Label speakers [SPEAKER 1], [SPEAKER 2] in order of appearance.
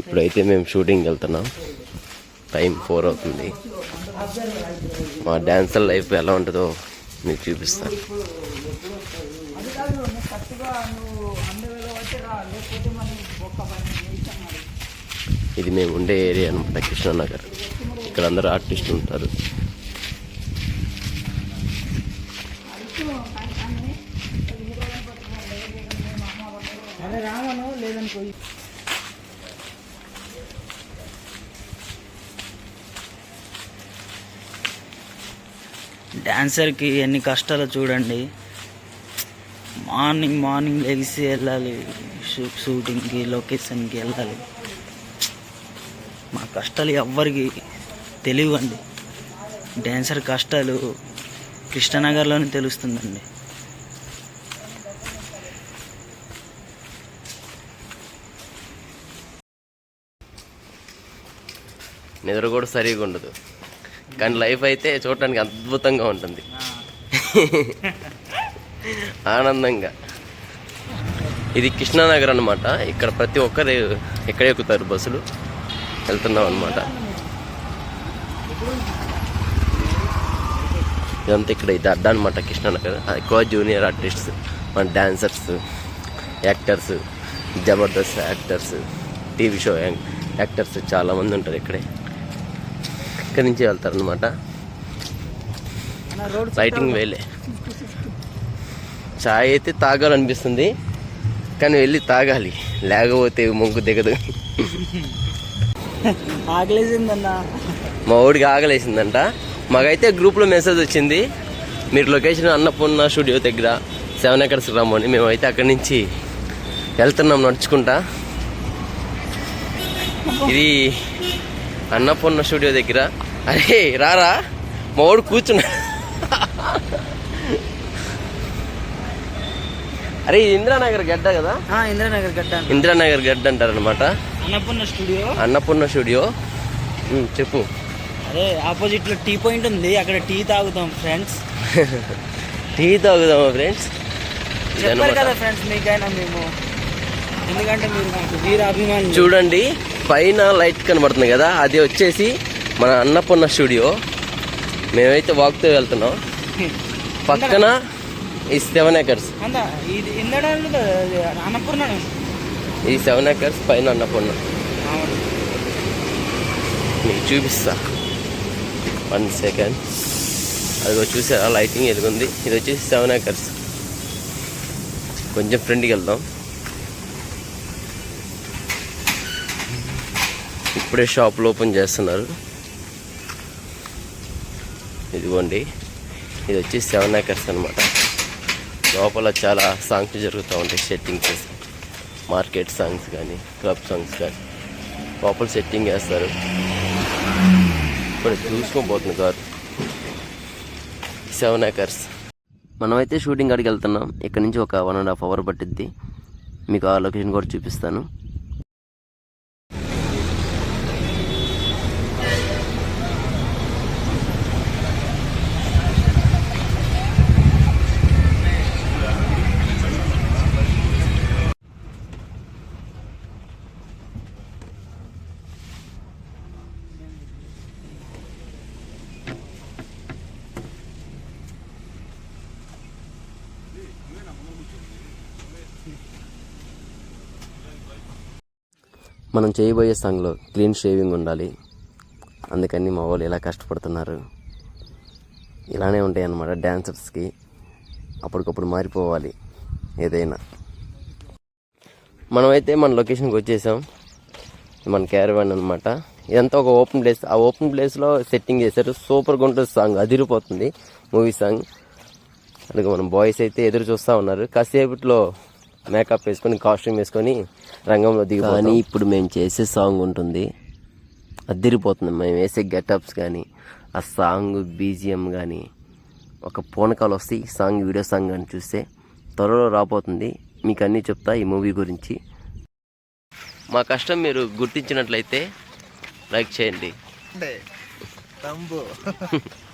[SPEAKER 1] ఇప్పుడైతే మేము షూటింగ్కి వెళ్తున్నాం. టైం ఫోర్ అవుతుంది. మా డ్యాన్సర్ లైఫ్ ఎలా ఉంటుందో మీకు చూపిస్తాను. ఇది మేము ఉండే ఏరియా అనమాట కృష్ణానగర్. ఇక్కడ అందరూ ఆర్టిస్టులు ఉంటారు.
[SPEAKER 2] అలా రావను లేదనుకో. డాన్సర్కి ఎన్ని కష్టాలు చూడండి. మార్నింగ్ మార్నింగ్ లెగిసి వెళ్ళాలి. షూ- షూటింగ్కి లొకేషన్కి వెళ్ళాలి. మా కష్టాలు ఎవ్వరికి తెలియవండి. డ్యాన్సర్ కష్టాలు కృష్ణనగర్లోనే తెలుస్తుందండి.
[SPEAKER 1] నిద్ర కూడా సరిగా ఉండదు. కానీ లైఫ్ అయితే చూడటానికి అద్భుతంగా ఉంటుంది. ఆనందంగా. ఇది కృష్ణానగర్ అన్నమాట. ఇక్కడ ప్రతి ఒక్కరు ఎక్కడ ఎక్కుతారు బస్సులు. వెళ్తున్నాం అనమాట ఇదంతా ఇక్కడ ఇది అడ్డా అనమాట కృష్ణానగర్. ఎక్కువ జూనియర్ ఆర్టిస్ట్స్ మన dancers actors Jabardasth actors TV show actors చాలామంది ఉంటారు ఇక్కడే. ఇక్కడి నుంచి వెళ్తారు అనమాట లైటింగ్ వేలే. చాయ్ అయితే తాగాలనిపిస్తుంది కానీ వెళ్ళి తాగాలి. లేకపోతే మొగ్గు దిగదు.
[SPEAKER 2] ఆకలేసిందన్నా.
[SPEAKER 1] మా ఊడికి ఆగలేసిందంట మాకైతే గ్రూప్లో మెసేజ్ వచ్చింది మీరు లొకేషన్ అన్నపూర్ణ స్టూడియో దగ్గర సెవెన్ ఎకర్స్ రమ్మని మేమైతే అక్కడి నుంచి వెళ్తున్నాం నడుచుకుంటా. ఇది అన్నపూర్ణ స్టూడియో దగ్గర. అరే రారా? మా వాడు కూర్చున్నా. అరే ఇది ఇందిరానగర్ గడ్డ కదా?
[SPEAKER 2] ఇంద్రనగర్ గడ్డ
[SPEAKER 1] ఇందిరానగర్ గడ్డ అంటారనమాట
[SPEAKER 2] అన్నపూర్ణ స్టూడియో?
[SPEAKER 1] అన్నపూర్ణ స్టూడియో. చెప్పు.
[SPEAKER 2] అదే ఆపోజిట్లో టీ పాయింట్ ఉంది. అక్కడ టీ తాగుతాం ఫ్రెండ్స్.
[SPEAKER 1] Tea తాగుదామా friends?
[SPEAKER 2] చెప్పారు కదా ఫ్రెండ్స్ మీకైనా మేము. ఎందుకంటే మీరు మాకు వీర అభిమానులు
[SPEAKER 1] చూడండి. పైన లైట్ కనబడుతుంది కదా అది వచ్చేసి మన అన్నపూర్ణ స్టూడియో. మేమైతే వాక్తో వెళ్తున్నాం. పక్కన ఈ సెవెన్
[SPEAKER 2] అన్నపూర్ణ
[SPEAKER 1] ఈ సెవెన్ ఎకర్స్ పైన అన్నపూర్ణ. మీకు చూపిస్తా. One second. అదిగో చూసారా లైటింగ్ ఎదుగుంది. ఇది వచ్చేసి సెవెన్ ఎకర్స్. కొంచెం ఫ్రెండ్కి వెళ్దాం. ఇప్పుడే షాపులు ఓపెన్ చేస్తున్నారు. ఇదిగోండి. ఇది వచ్చి సెవెన్ ఏకర్స్ అనమాట లోపల చాలా సాంగ్స్ జరుగుతూ ఉంటాయి సెట్టింగ్ చేసి. మార్కెట్ సాంగ్స్ కానీ క్లబ్ సాంగ్స్ కానీ. లోపల సెట్టింగ్ చేస్తారు. ఇప్పుడు చూసుకోబోతుంది కారు. సెవెన్ ఏకర్స్ మనమైతే షూటింగ్ కాడికి వెళ్తున్నాం. ఇక్కడ నుంచి ఒక వన్ అండ్ హాఫ్ అవర్ పట్టిద్ది. మీకు ఆ లొకేషన్ కూడా చూపిస్తాను. మనం చేయబోయే సాంగ్లో క్లీన్ షేవింగ్ ఉండాలి. అందుకని మా వాళ్ళు ఇలా కష్టపడుతున్నారు. ఇలానే ఉంటాయి అన్నమాట డ్యాన్సర్స్కి అప్పటికప్పుడు మారిపోవాలి ఏదైనా. మనమైతే మన లొకేషన్కి వచ్చేసాం. మన క్యారవాన్ అనమాట ఇదంతా ఒక ఓపెన్ ప్లేస్. ఆ ఓపెన్ ప్లేస్లో సెట్టింగ్ చేశారు. సూపర్గా ఉంటుంది సాంగ్ అదిరిపోతుంది మూవీ సాంగ్. అందుకే మనం బాయ్స్ అయితే ఎదురు చూస్తూ ఉన్నారు. కాసేపట్లో మేకప్ వేసుకొని కాస్ట్యూమ్ వేసుకొని రంగంలో దిగి కానీ ఇప్పుడు మేము చేసే సాంగ్ ఉంటుంది. అద్దరిపోతుంది మేము వేసే గెటప్స్ కానీ ఆ సాంగ్ బీజిఎం కానీ ఒక పూనకాలు వస్తాయి ఈ సాంగ్ వీడియో సాంగ్ అని చూస్తే త్వరలో రాబోతుంది. మీకు అన్నీ చెప్తా ఈ మూవీ గురించి. మా కష్టం మీరు గుర్తించినట్లయితే లైక్ చేయండి.
[SPEAKER 3] తంబు.